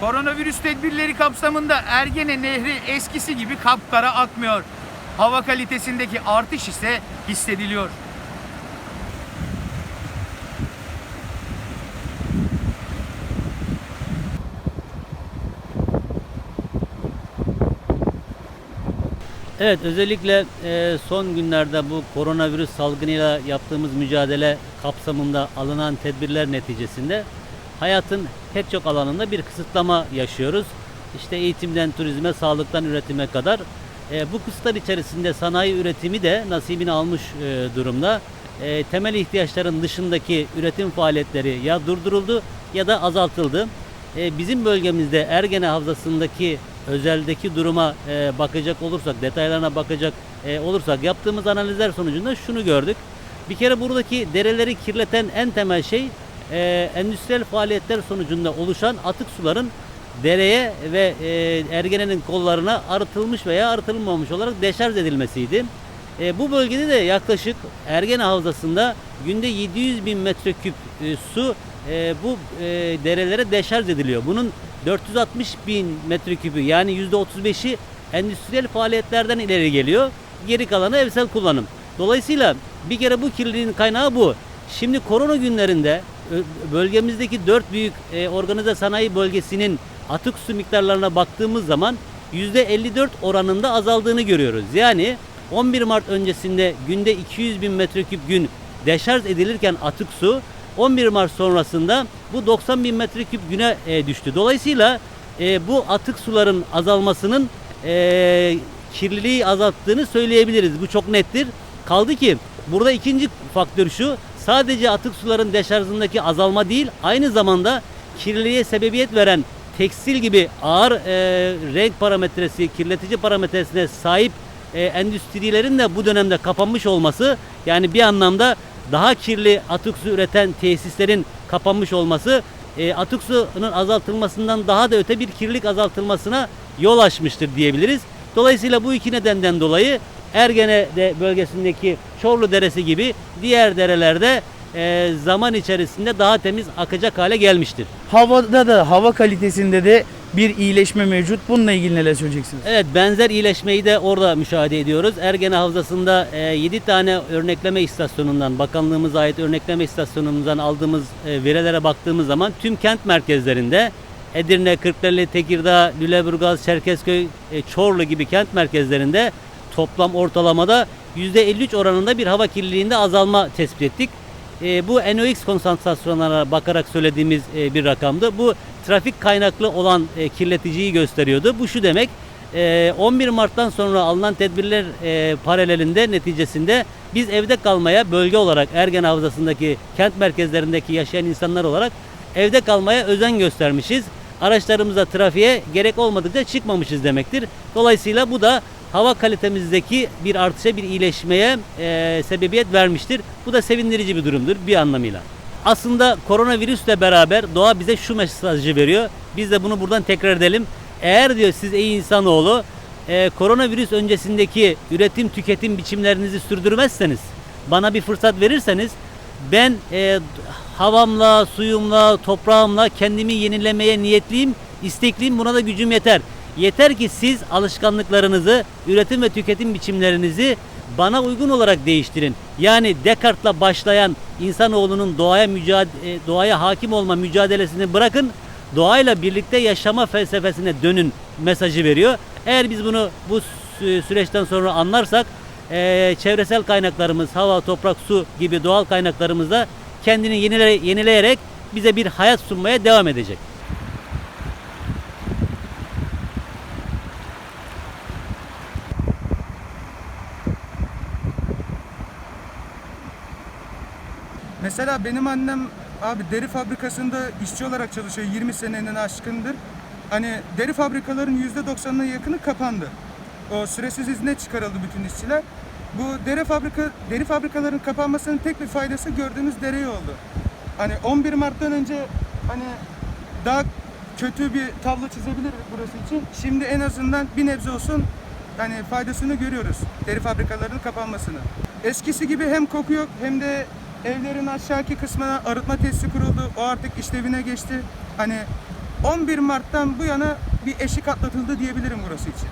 Koronavirüs tedbirleri kapsamında Ergene Nehri eskisi gibi kapkara akmıyor. Hava kalitesindeki artış ise hissediliyor. Evet özellikle e, son günlerde bu koronavirüs salgınıyla yaptığımız mücadele kapsamında alınan tedbirler neticesinde hayatın pek çok alanında bir kısıtlama yaşıyoruz. İşte eğitimden turizme, sağlıktan üretime kadar. E, bu kısıtlar içerisinde sanayi üretimi de nasibini almış e, durumda. E, temel ihtiyaçların dışındaki üretim faaliyetleri ya durduruldu ya da azaltıldı. E, bizim bölgemizde Ergene Havzası'ndaki özeldeki duruma e, bakacak olursak, detaylarına bakacak e, olursak yaptığımız analizler sonucunda şunu gördük. Bir kere buradaki dereleri kirleten en temel şey e, endüstriyel faaliyetler sonucunda oluşan atık suların dereye ve e, Ergene'nin kollarına arıtılmış veya arıtılmamış olarak deşarj edilmesiydi. E, bu bölgede de yaklaşık Ergene Havzası'nda günde 700 bin metreküp e, su e, bu e, derelere deşarj ediliyor. Bunun 460 bin metreküpü yani %35'i endüstriyel faaliyetlerden ileri geliyor. Geri kalanı evsel kullanım. Dolayısıyla bir kere bu kirliliğin kaynağı bu. Şimdi korona günlerinde bölgemizdeki dört büyük e, organize sanayi bölgesinin atık su miktarlarına baktığımız zaman %54 oranında azaldığını görüyoruz. Yani 11 Mart öncesinde günde 200 bin metreküp gün deşarj edilirken atık su 11 Mart sonrasında bu 90 bin metreküp güne e, düştü. Dolayısıyla e, bu atık suların azalmasının e, kirliliği azalttığını söyleyebiliriz. Bu çok nettir. Kaldı ki burada ikinci faktör şu sadece atık suların deşarjındaki azalma değil aynı zamanda kirliliğe sebebiyet veren tekstil gibi ağır e, renk parametresi, kirletici parametresine sahip e, endüstrilerin de bu dönemde kapanmış olması yani bir anlamda daha kirli atık su üreten tesislerin kapanmış olması e, atık suyunun azaltılmasından daha da öte bir kirlilik azaltılmasına yol açmıştır diyebiliriz. Dolayısıyla bu iki nedenden dolayı Ergene de bölgesindeki Çorlu Deresi gibi diğer derelerde e, zaman içerisinde daha temiz akacak hale gelmiştir. Havada da hava kalitesinde de bir iyileşme mevcut. Bununla ilgili neler söyleyeceksiniz? Evet benzer iyileşmeyi de orada müşahede ediyoruz. Ergene Havzası'nda 7 tane örnekleme istasyonundan, bakanlığımıza ait örnekleme istasyonumuzdan aldığımız e, verilere baktığımız zaman tüm kent merkezlerinde Edirne, Kırklareli, Tekirdağ, Lüleburgaz, Çerkezköy, e, Çorlu gibi kent merkezlerinde toplam ortalamada %53 oranında bir hava kirliliğinde azalma tespit ettik. E, bu NOx konsantrasyonlarına bakarak söylediğimiz e, bir rakamdı. Bu trafik kaynaklı olan e, kirleticiyi gösteriyordu. Bu şu demek, e, 11 Mart'tan sonra alınan tedbirler e, paralelinde neticesinde biz evde kalmaya bölge olarak Ergen Havzası'ndaki kent merkezlerindeki yaşayan insanlar olarak evde kalmaya özen göstermişiz. Araçlarımıza trafiğe gerek olmadıkça çıkmamışız demektir. Dolayısıyla bu da hava kalitemizdeki bir artışa, bir iyileşmeye e, sebebiyet vermiştir. Bu da sevindirici bir durumdur bir anlamıyla. Aslında koronavirüsle beraber doğa bize şu mesajı veriyor. Biz de bunu buradan tekrar edelim. Eğer diyor siz ey insanoğlu e, koronavirüs öncesindeki üretim tüketim biçimlerinizi sürdürmezseniz, bana bir fırsat verirseniz ben e, havamla, suyumla, toprağımla kendimi yenilemeye niyetliyim, istekliyim. Buna da gücüm yeter. Yeter ki siz alışkanlıklarınızı, üretim ve tüketim biçimlerinizi bana uygun olarak değiştirin. Yani Descartes'la başlayan insanoğlunun doğaya mücadele, doğaya hakim olma mücadelesini bırakın, doğayla birlikte yaşama felsefesine dönün mesajı veriyor. Eğer biz bunu bu sü- süreçten sonra anlarsak, eee, çevresel kaynaklarımız, hava, toprak, su gibi doğal kaynaklarımızda kendini yenile- yenileyerek bize bir hayat sunmaya devam edecek. Mesela benim annem abi deri fabrikasında işçi olarak çalışıyor 20 senenin aşkındır. Hani deri fabrikaların %90'ına yakını kapandı. O süresiz izne çıkarıldı bütün işçiler. Bu deri fabrika deri fabrikaların kapanmasının tek bir faydası gördüğünüz dereye oldu. Hani 11 Mart'tan önce hani daha kötü bir tablo çizebiliriz burası için. Şimdi en azından bir nebze olsun hani faydasını görüyoruz deri fabrikalarının kapanmasını. Eskisi gibi hem koku yok hem de evlerin aşağıki kısmına arıtma tesisi kuruldu. O artık işlevine geçti. Hani 11 Mart'tan bu yana bir eşik atlatıldı diyebilirim burası için.